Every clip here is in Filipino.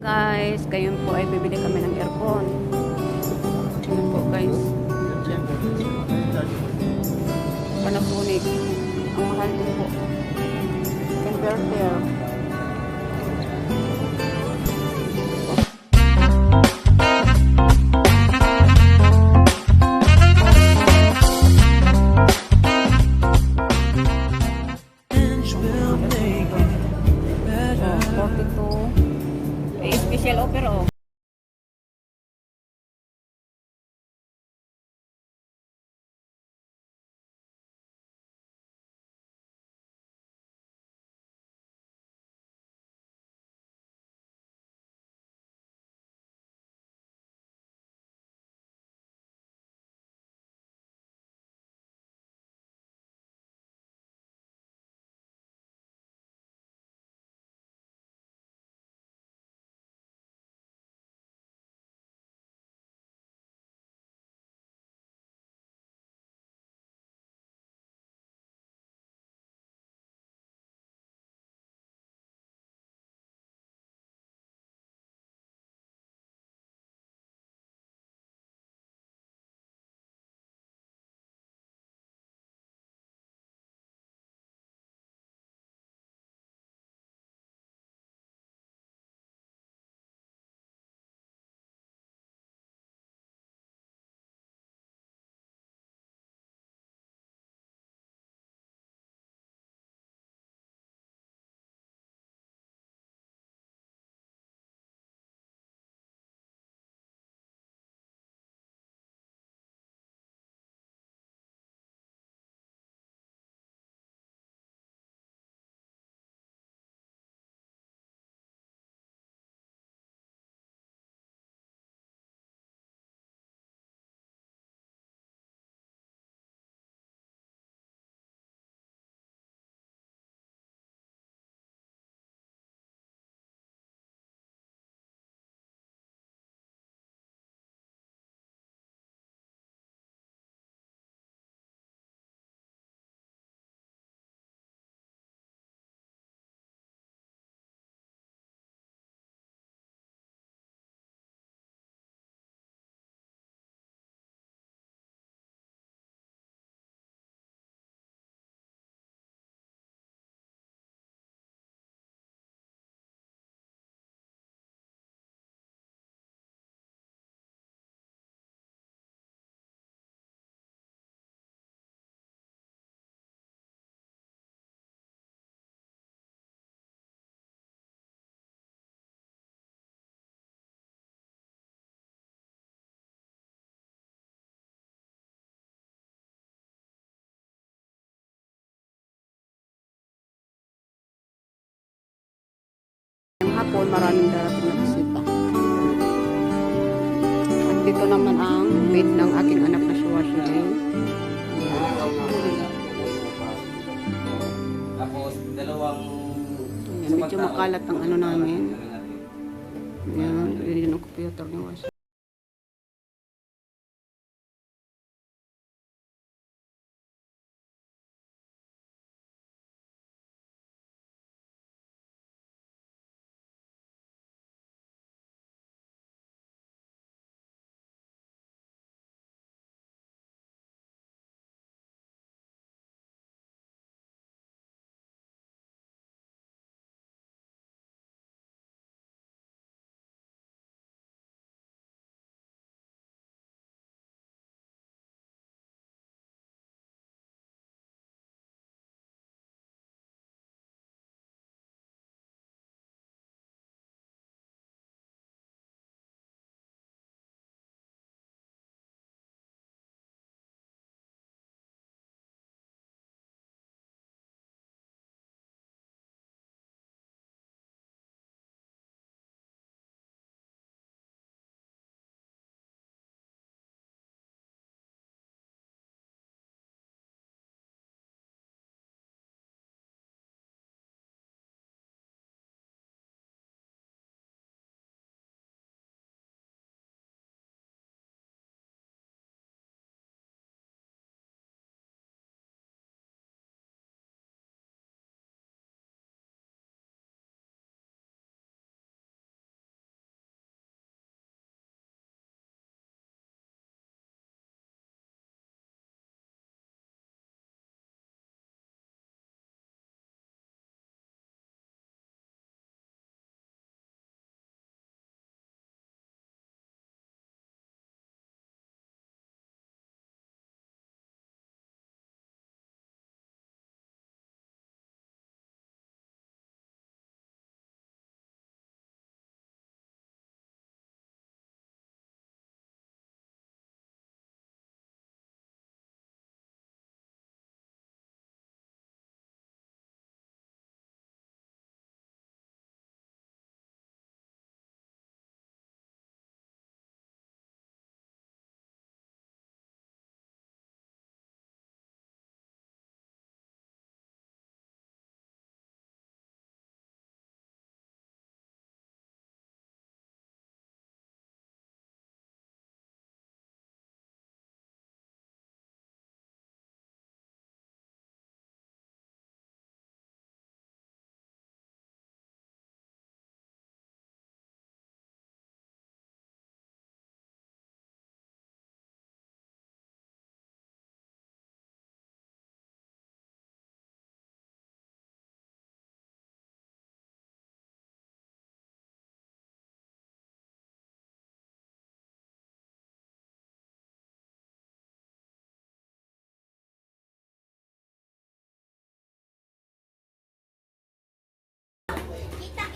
Guys, ngayon po ay bibili kami ng aircon. Ayan po guys. Panasonic. Ang mahal din po. Converter. Oh, 42. May special offer oh. Hapon, maraming darating na bisita. At dito naman ang bed ng aking anak na si Washington. Tapos, dalawang... Ayan, medyo makalat ang ano namin. Ayan, yun yung computer ni Washington.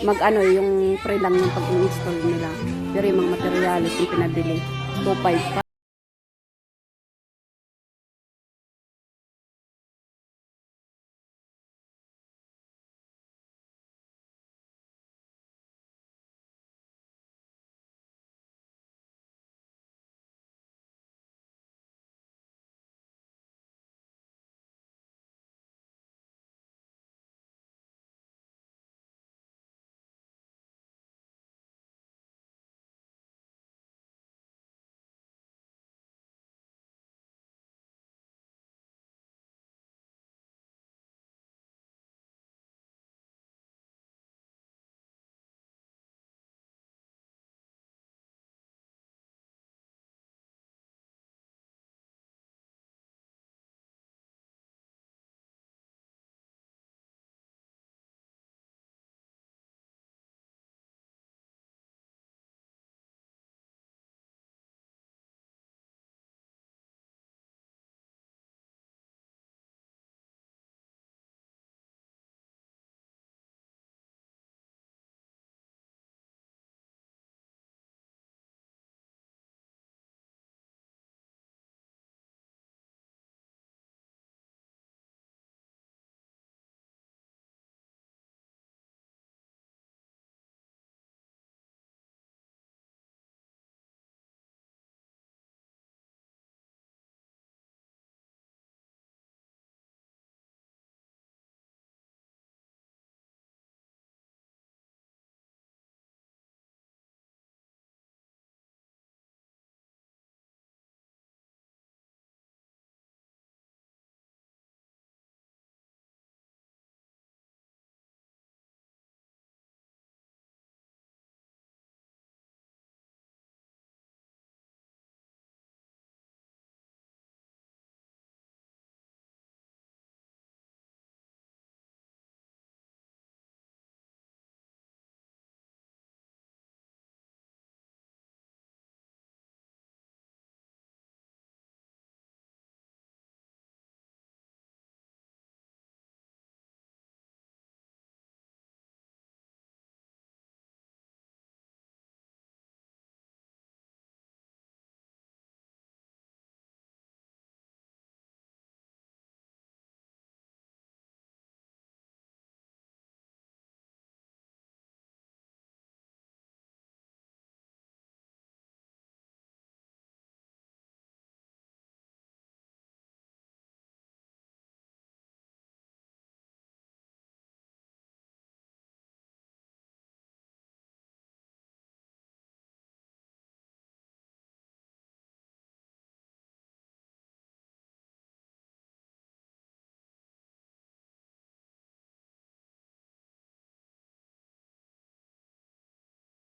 Mag ano, yung pre lang yung pag-install nila. Pero yung mga materialis yung pinabili, 2.5 pa.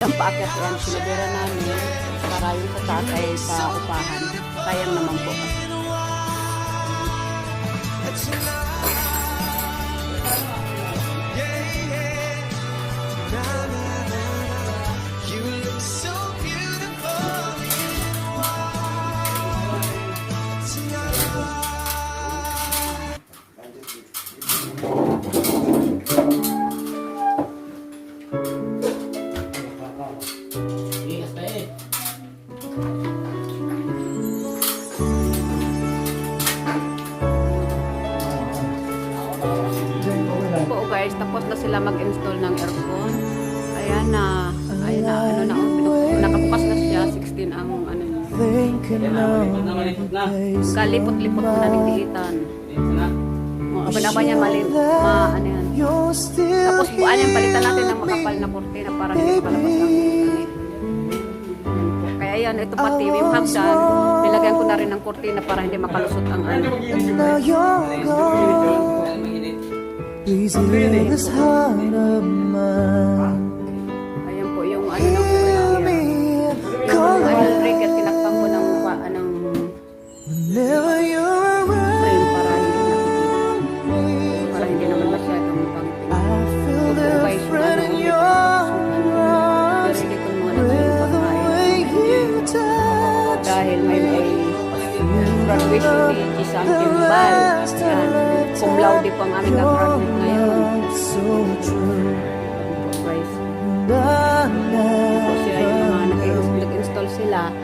Ang paakyat yan, sinabira namin para yung sa tatay sa upahan. Sayang naman po. You sila mag-install ng aircon. Ayan na, ayan na, ano na, nakabukas na siya, 16 ang ano of Kalipot-lipot na ng diitan. Oh, aba niya mali, ma, ano yan. Tapos buwan yan, palitan natin ng makapal na kurtina para hindi palabas ang init. Kaya yan, ito pati yung hagdan, nilagyan ko na rin ng kurtina para hindi makalusot ang ano. Please hear this heart of mine. Ayan po yung ano ng ano, trigger, tinakpan ko ng mukha, anong whenever you're around para hindi me. Para hindi naman masyadong pangting. I feel different in your arms. With the way you touch Dahil may may graduation ni Gisang Kimbal. Yan. Cum laude po ang aming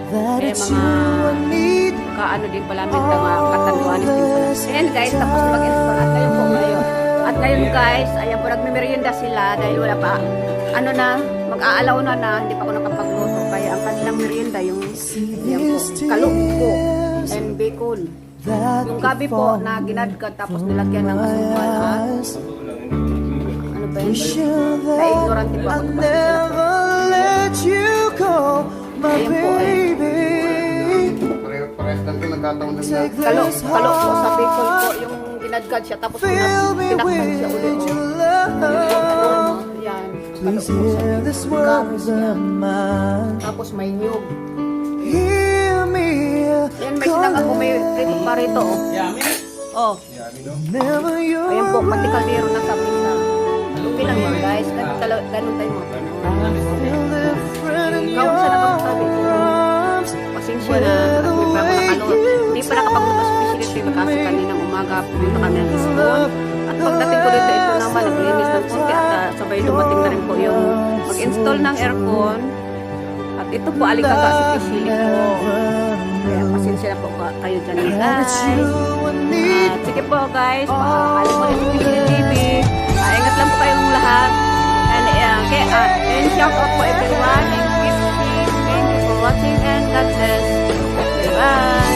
Kaya mga kaano din pala may mga katanduanis din pala. Ayan guys, tapos mag-install at ngayon po ngayon. At ngayon guys, ayan po nagmimerienda sila dahil wala pa, ano na, mag-aalaw na na, hindi pa ako nakapagluto. Kaya ang kanilang merienda yung, yung po, kalukpo and bacon. Yung gabi po na ginadkad tapos nilagyan ng asukal at ano ba yun? Na-ignorante po ako. Ayun po, eh. Nagkataon ng Take Kalo, kalo po sa heart, bacon po yung ginadkad siya tapos tinakpan siya your oh. love. Yan. Kalo Please po sa hear this bacon. words of mine. Tapos may nyug. Hear me Yan, may sinang ako may prito pa rito. Oh. oh. Never you Ayan po, pati kaldero na sa pisa. Okay lang yun guys. Ganun, talo- ganun tayo mo. feel different in Ikaw your sa nakapagsabi. arms. Pasensya na. At hindi pa ako nakalo. Hindi pa nakapagluto sa facility kasi kaninang umaga pumunta kami ng school. At pagdating ko dito, ito naman, naglinis ng konti at ah, sabay dumating na rin po yung mag-install ng aircon. At ito po, aligaga sa facility po. Kaya pasensya na po ka- kayo dyan guys. At sige po guys, pakakali rin sa Facility TV. Ah, ingat lang po kayong lahat. And, uh, kaya, uh, and shout out po everyone watching and God bless. Bye.